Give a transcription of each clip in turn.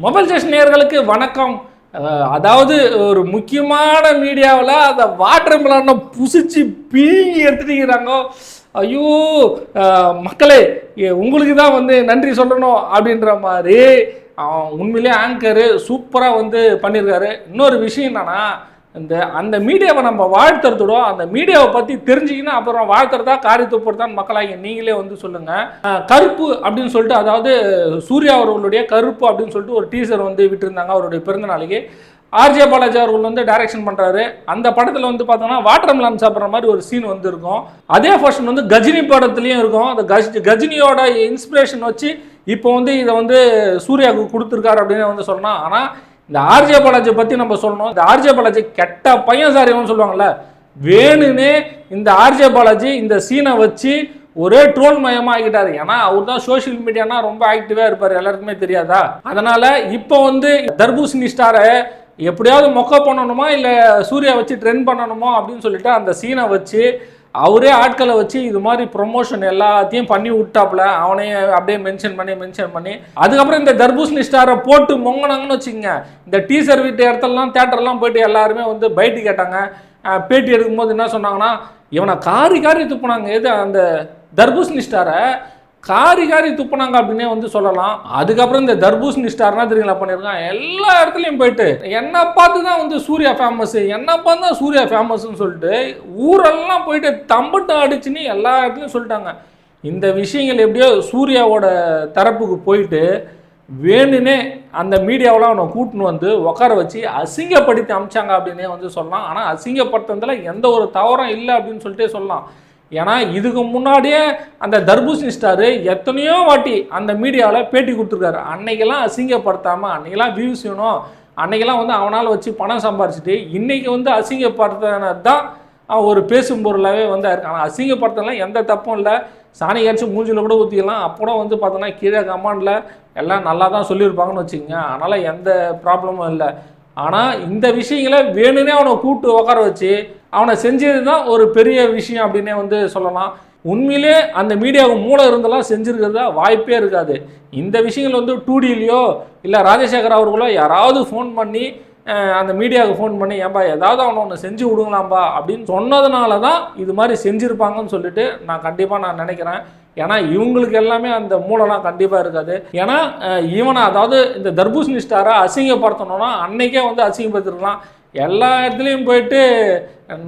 Mobile station நேயர்களுக்கு வணக்கம். அதாவது ஒரு முக்கியமான மீடியாவில் அந்த வாட்டர் மிலானை புசிச்சு பீங்கி எடுத்துட்டீங்கிறாங்க ஐயோ மக்களே உங்களுக்கு தான் வந்து நன்றி சொல்லணும் அப்படின்ற மாதிரி அவன் உண்மையிலே ஆங்கரு சூப்பராக வந்து பண்ணியிருக்காரு இன்னொரு விஷயம் என்னன்னா இந்த அந்த மீடியாவை நம்ம வாழ்த்துறதோட அந்த மீடியாவை பற்றி தெரிஞ்சிக்கினா அப்புறம் வாழ்த்துறதா காரி துப்புறதான் மக்களாகி நீங்களே வந்து சொல்லுங்கள் கருப்பு அப்படின்னு சொல்லிட்டு அதாவது சூர்யா அவர்களுடைய கருப்பு அப்படின்னு சொல்லிட்டு ஒரு டீசர் வந்து விட்டுருந்தாங்க அவருடைய பிறந்த நாளைக்கு. ஆர்ஜே பாலாஜி அவர்கள் வந்து டைரக்ஷன் பண்ணுறாரு அந்த படத்தில் வந்து பார்த்தோம்னா வாட்டர் மிலான் சாப்பிட்ற மாதிரி ஒரு சீன் வந்து இருக்கும் அதே ஃபர்ஷன் வந்து கஜினி படத்துலையும் இருக்கும். அந்த கஜ் கஜினியோட இன்ஸ்பிரேஷன் வச்சு இப்போ வந்து இதை வந்து சூர்யாவுக்கு கொடுத்துருக்காரு அப்படின்னு வந்து சொன்னால் ஆனால் இந்த ஆர்ஜே பாலாஜி பற்றி நம்ம சொல்லணும். இந்த ஆர்ஜே பாலாஜி கெட்ட பையன் சார் இவன் சொல்லுவாங்கல்ல வேணுனே இந்த ஆர்ஜே பாலாஜி இந்த சீனை வச்சு ஒரே ட்ரோல் மயமா ஆகிட்டாரு. ஏன்னா அவர் தான் சோஷியல் மீடியானா ரொம்ப ஆக்டிவா இருப்பார். எல்லாருக்குமே தெரியாதா? அதனால இப்போ வந்து தர்பூசணி ஸ்டாரை எப்படியாவது மொக்க பண்ணணுமா இல்லை சூர்யா வச்சு ட்ரெண்ட் பண்ணணுமா அப்படின்னு சொல்லிட்டு அந்த சீனை வச்சு அவரே ஆட்களை வச்சு இது மாதிரி ப்ரொமோஷன் எல்லாத்தையும் பண்ணி விட்டாப்புல அவனையே அப்படியே மென்ஷன் பண்ணி மென்ஷன் பண்ணி. அதுக்கப்புறம் இந்த தர்பூசணி ஸ்டாரை போட்டு மொங்கினாங்கன்னு வச்சுக்கோங்க. இந்த டீசர் வீட்டு இடத்துலலாம் தேட்டர்லாம் போயிட்டு எல்லாருமே வந்து பைட்டு கேட்டாங்க. பேட்டி எடுக்கும்போது என்ன சொன்னாங்கன்னா இவனை காரி காரி துப்புனாங்க எது அந்த தர்பூசணி ஸ்டாரை காரி காரி துப்புனாங்க அப்படின்னே வந்து சொல்லலாம். அதுக்கப்புறம் இந்த தர்பூசணி ஸ்டார்னா தெரியுங்களா பண்ணியிருக்கான்? எல்லா இடத்துலையும் போயிட்டு என்னை பார்த்து தான் வந்து சூர்யா ஃபேமஸ் என்ன பார்த்து தான் சூர்யா ஃபேமஸ்ன்னு சொல்லிட்டு ஊரெல்லாம் போயிட்டு தம்பட்டு அடிச்சுன்னு எல்லா இடத்துலையும் சொல்லிட்டாங்க. இந்த விஷயங்கள் எப்படியோ சூர்யாவோட தரப்புக்கு போயிட்டு வேணுனே அந்த மீடியாவெலாம் அவனை கூட்டின்னு வந்து உட்கார வச்சு அசிங்கப்படுத்தி அமிச்சாங்க அப்படின்னே வந்து சொல்லலாம். ஆனால் அசிங்கப்படுத்துறதுல எந்த ஒரு தவறும் இல்லை அப்படின்னு சொல்லிட்டே சொல்லலாம். ஏன்னா இதுக்கு முன்னாடியே அந்த தர்பூசணி ஸ்டாரு எத்தனையோ வாட்டி அந்த மீடியாவில் பேட்டி கொடுத்துருக்காரு. அன்னைக்கெல்லாம் அசிங்கப்படுத்தாமல் அன்னைக்கெல்லாம் வியூஸ் வேணும். அன்னைக்கெல்லாம் வந்து அவனால் வச்சு பணம் சம்பாரிச்சிட்டு இன்றைக்கி வந்து அசிங்கப்படுத்தினது தான் அவன் ஒரு பேசும் பொருளாகவே வந்து ஆனால் அசிங்கப்படுத்தலாம் எந்த தப்பும் இல்லை. சாணி கரைச்சி மூஞ்சில் கூட ஊற்றிக்கலாம் அப்போ வந்து பார்த்தோன்னா கீழே கமாண்டில் எல்லாம் நல்லா தான் சொல்லியிருப்பாங்கன்னு வச்சுக்கோங்க. அதனால் எந்த ப்ராப்ளமும் இல்லை. ஆனால் இந்த விஷயங்களை வேணும்னே அவனை கூப்பிட்டு உட்கார வச்சு அவனை செஞ்சது தான் ஒரு பெரிய விஷயம் அப்படின்னே வந்து சொல்லலாம். உண்மையிலே அந்த மீடியாவுக்கு மூளை இருந்தெல்லாம் செஞ்சுருக்கிறதா? வாய்ப்பே இருக்காது. இந்த விஷயங்கள் வந்து டூடிலையோ இல்லை ராஜசேகர் அவர்களோ யாராவது ஃபோன் பண்ணி அந்த மீடியாவுக்கு ஃபோன் பண்ணி ஏன்பா ஏதாவது அவனை ஒன்று செஞ்சு விடுங்களாம்பா? அப்படின்னு சொன்னதுனால தான் இது மாதிரி செஞ்சுருப்பாங்கன்னு சொல்லிட்டு நான் கண்டிப்பாக நான் நினைக்கிறேன். ஏன்னா இவங்களுக்கு எல்லாமே அந்த மூளைலாம் கண்டிப்பாக இருக்காது. ஏன்னா ஈவனை இவனை அதாவது இந்த தர்பூசணி ஸ்டாரை அசிங்கப்படுத்தணும்னா அன்னைக்கே வந்து அசிங்கப்படுத்திருக்கலாம் எல்லா இடத்துலையும் போயிட்டு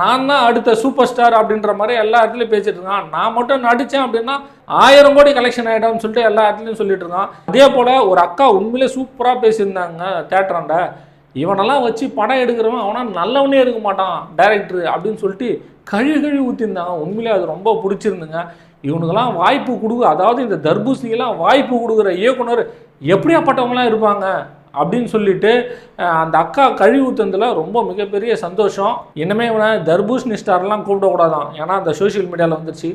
நான் தான் அடுத்த சூப்பர் ஸ்டார் அப்படின்ற மாதிரி எல்லா இடத்துலையும் பேசிட்டு இருக்கான். நான் மட்டும் நடித்தேன் அப்படின்னா ஆயிரம் கோடி கலெக்ஷன் ஆகிட்டோம்னு சொல்லிட்டு எல்லா இடத்துலையும் சொல்லிட்டு இருக்கான். அதே போல் ஒரு அக்கா உண்மையிலே சூப்பராக பேசியிருந்தாங்க தேட்டராண்ட இவனெல்லாம் வச்சு படம் எடுக்கிறவன் அவனா நல்லவனே இருக்க மாட்டான் டைரக்டர் அப்படின்னு சொல்லிட்டு கழுவி கழுவி ஊற்றிருந்தாங்க உண்மையிலே அது ரொம்ப பிடிச்சிருந்துங்க. இவனுக்கெல்லாம் வாய்ப்பு கொடுக்க அதாவது இந்த தர்பூசணிக்கெல்லாம் வாய்ப்பு கொடுக்குற இயக்குனர் எப்படியாப்பட்டவங்களாம் இருப்பாங்க? அப்படின்னு சொல்லிட்டு அந்த அக்கா கழிவு ஊற்றுனதுல ரொம்ப மிகப்பெரிய சந்தோஷம். இனிமே இவனை தர்பூசணி ஸ்டார்லாம் கூப்பிடக்கூடாதான் ஏன்னா அந்த சோஷியல் மீடியாவில் வந்துருச்சு.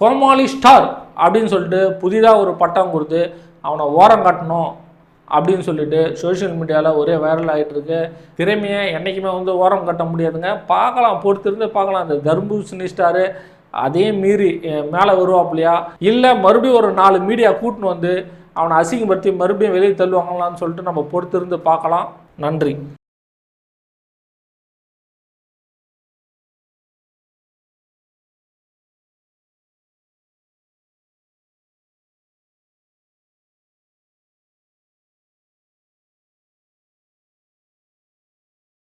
கோமாளி ஸ்டார் அப்படின்னு சொல்லிட்டு புதிதாக ஒரு பட்டம் கொடுத்து அவனை ஓரம் காட்டணும் அப்படின்னு சொல்லிட்டு சோஷியல் மீடியாவில் ஒரே வைரல் ஆகிட்டுருக்கு திறமையை என்றைக்குமே வந்து ஓரம் கட்ட முடியாதுங்க. பார்க்கலாம் பொறுத்திருந்து பார்க்கலாம். அந்த தர்பூசணி ஸ்டாரு அதே மீறி மேலே வருவாப்பிலையா? இல்லை மறுபடியும் ஒரு நாலு மீடியா கூட்டின்னு வந்து அவனை அசிங்கப்படுத்தி மறுபடியும் வெளியே தள்ளுவாங்களான்னு சொல்லிட்டு நம்ம பொறுத்திருந்து பார்க்கலாம். நன்றி.